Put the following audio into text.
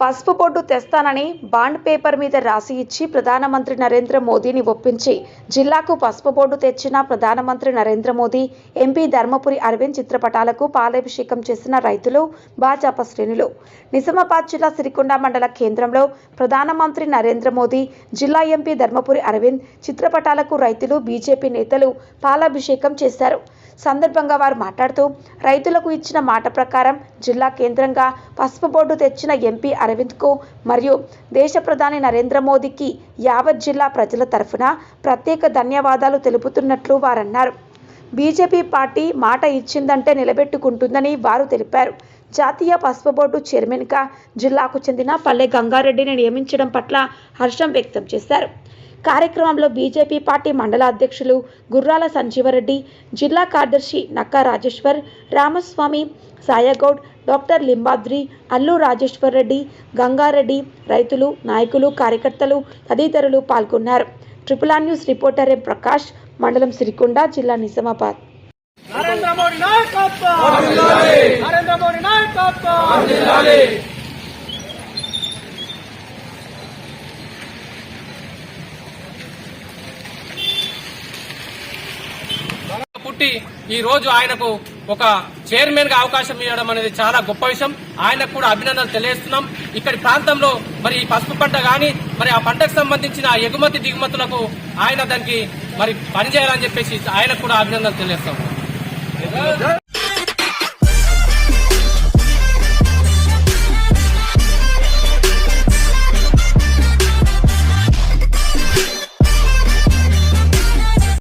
పసుపు board తెస్తానని bond paper మీద రాసి ఇచ్చి ప్రధానమంత్రి నరేంద్ర మోదీని ఒప్పించి జిల్లాకు పసుపు బోర్డు తెచ్చిన ప్రధానమంత్రి నరేంద్ర మోదీ ఎంపీ ధర్మపురి అరవింద్ చిత్రపటాలకు పాలాభిషేకం చేసిన రైతులు భాజపా శ్రేణులు. నిజామాబాద్ జిల్లా సిరికొండ మండల కేంద్రంలో ప్రధానమంత్రి నరేంద్ర మోదీ జిల్లా ఎంపీ ధర్మపురి అరవింద్ చిత్రపటాలకు రైతులు బీజేపీ నేతలు పాలాభిషేకం చేశారు. సందర్భంగా వారు మాట్లాడుతూ రైతులకు ఇచ్చిన మాట ప్రకారం జిల్లా కేంద్రంగా పసుపు బోర్డు తెచ్చిన ఎంపీ అరవింద్కు మరియు దేశ ప్రధాని నరేంద్ర మోదీకి యావత్ జిల్లా ప్రజల తరఫున ప్రత్యేక ధన్యవాదాలు తెలుపుతున్నట్లు వారన్నారు. బీజేపీ పార్టీ మాట ఇచ్చిందంటే నిలబెట్టుకుంటుందని వారు తెలిపారు. జాతీయ పసుపు బోర్డు చైర్మన్గా జిల్లాకు చెందిన పల్లె గంగారెడ్డిని నియమించడం పట్ల హర్షం వ్యక్తం చేశారు. కార్యక్రమంలో బీజేపీ పార్టీ మండల అధ్యక్షులు గుర్రాల సంజీవరెడ్డి జిల్లా కార్యదర్శి నక్కా రాజేశ్వర్ రామస్వామి సాయగౌడ్ డాక్టర్ లింబాద్రి అల్లు రాజేశ్వర్ రెడ్డి గంగారెడ్డి రైతులు నాయకులు కార్యకర్తలు తదితరులు పాల్గొన్నారు. Triple R news reporter M Prakash మండలం సిరికొండ జిల్లా నిజామాబాద్. నరేంద్ర మోడీ నాయకత్వం! నరేంద్ర మోడీ నాయకత్వం! పుట్టి ఈ రోజు ఆయనకు ఒక చైర్మన్గా అవకాశం ఇవ్వడం అనేది చాలా గొప్ప విషయం. ఆయనకు కూడా అభినందనలు తెలియజేస్తున్నాం. ఇక్కడి ప్రాంతంలో మరి ఈ పసుపు పంట గాని మరి ఆ పంటకు సంబంధించిన ఎగుమతి దిగుమతులకు ఆయన దానికి మరి పనిచేయాలని చెప్పేసి ఆయనకు కూడా అభినందనలు తెలియజేస్తాం.